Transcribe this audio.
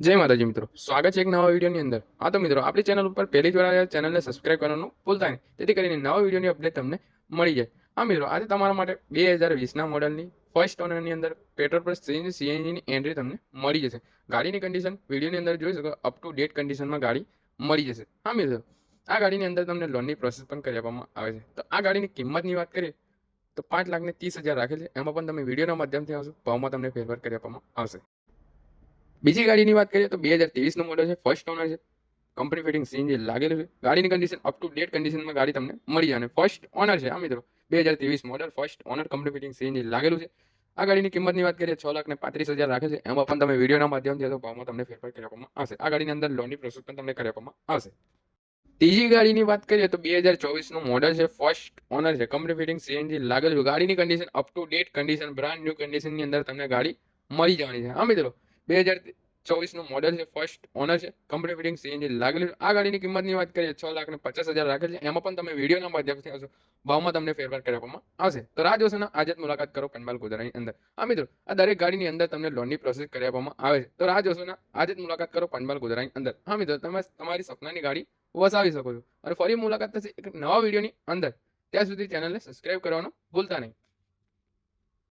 જય માતાજી મિત્રો. સ્વાગત છે એક નવા વિડીયોની અંદર. હા તો મિત્રો, આપણી ચેનલ ઉપર પહેલી જ વાર ચેનલને સબસ્ક્રાઇબ કરવાનું ભૂલતા નહીં. તેથી કરીને નવા વિડીયોની અપડેટ તમને મળી જાય. હા મિત્રો, આજે તમારા માટે બે હજાર વીસના મોડલની ફર્સ્ટ ઓનરની અંદર પેટ્રોલ પર સીએનજી સીએનજીની એન્ટ્રી તમને મળી જશે. ગાડીની કન્ડિશન વિડીયોની અંદર જોઈ શકો અપ ટુ ડેટ કન્ડિશનમાં ગાડી મળી જશે. હા મિત્રો, આ ગાડીની અંદર તમને લોનની પ્રોસેસ પણ કરી આપવામાં આવે છે. તો આ ગાડીની કિંમતની વાત કરીએ, તો પાંચ લાખને ત્રીસ હજાર રાખેલ છે. એમાં પણ તમે વિડીયોના માધ્યમથી આવશો, ભાવમાં તમને ફેરફાર કરી આપવામાં આવશે. બીજી ગાડીની વાત કરીએ તો બે હજાર ત્રેવીસનું મોડલ છે ફર્સ્ટ ઓનર છે. કંપની ફિટિંગ સીએનજી લાગેલું છે. ગાડીની કન્ડિશન અપ ટુ ડેટ કન્ડિશનમાં ગાડી તમને મળી જાય. અને ફર્સ્ટ ઓનર છે આ મિત્રો. બે હજાર ત્રેવીસ model first owner company fitting CNG લાગેલું છે. આ ગાડીની કિંમતની વાત કરીએ, છ લાખ ને પાંત્રીસ હજાર રાખે છે. એમાં પણ તમે વિડીયોના માધ્યમથી તો ભાવમાં તમને ફેરફાર કરી આપવામાં આવશે. આ ગાડીની અંદર લોનની પ્રોસેસ પણ તમને કરી આપવામાં આવશે. ત્રીજી ગાડીની વાત કરીએ તો બે હજાર ચોવીસનું મોડલ છે ફર્સ્ટ ઓનર છે. કંપની ફિટિંગ સીએનજી લાગેલું છે. ગાડીની condition up to date condition brand new કન્ડિશનની અંદર તમને ગાડી મળી જવાની છે. હા મિત્રો. બે હજાર ચોવીસનું મોડલ છે ફર્સ્ટ ઓનર છે કંપની ફિટિંગ સીએનજી લાગેલું આ ગાડીની કિંમતની વાત કરીએ, છ લાખ ને પચાસ હજાર રાખેલ છે. એમાં પણ તમે વિડીયોના માધ્યમથી આવશો, ભાવમાં તમને ફેરફાર કરી આપવામાં આવશે. તો રાહ જોશો ને, આજે મુલાકાત કરો પંડાલ ગોધરાની અંદર. આ મિત્રો, આ દરેક ગાડીની અંદર તમને લોનની પ્રોસેસ કરી આપવામાં આવે છે. તો રાહ જોશો ને, આજે જ મુલાકાત કરો પંચમહાલ ગોધરાની અંદર. હા, મિત્રો, તમે તમારી સપનાની ગાડી વસાવી શકો છો. અને ફરી મુલાકાત થશે એક નવા વિડીયોની અંદર. ત્યાં સુધી ચેનલને સબસ્ક્રાઇબ કરવાનું ભૂલતા નહીં.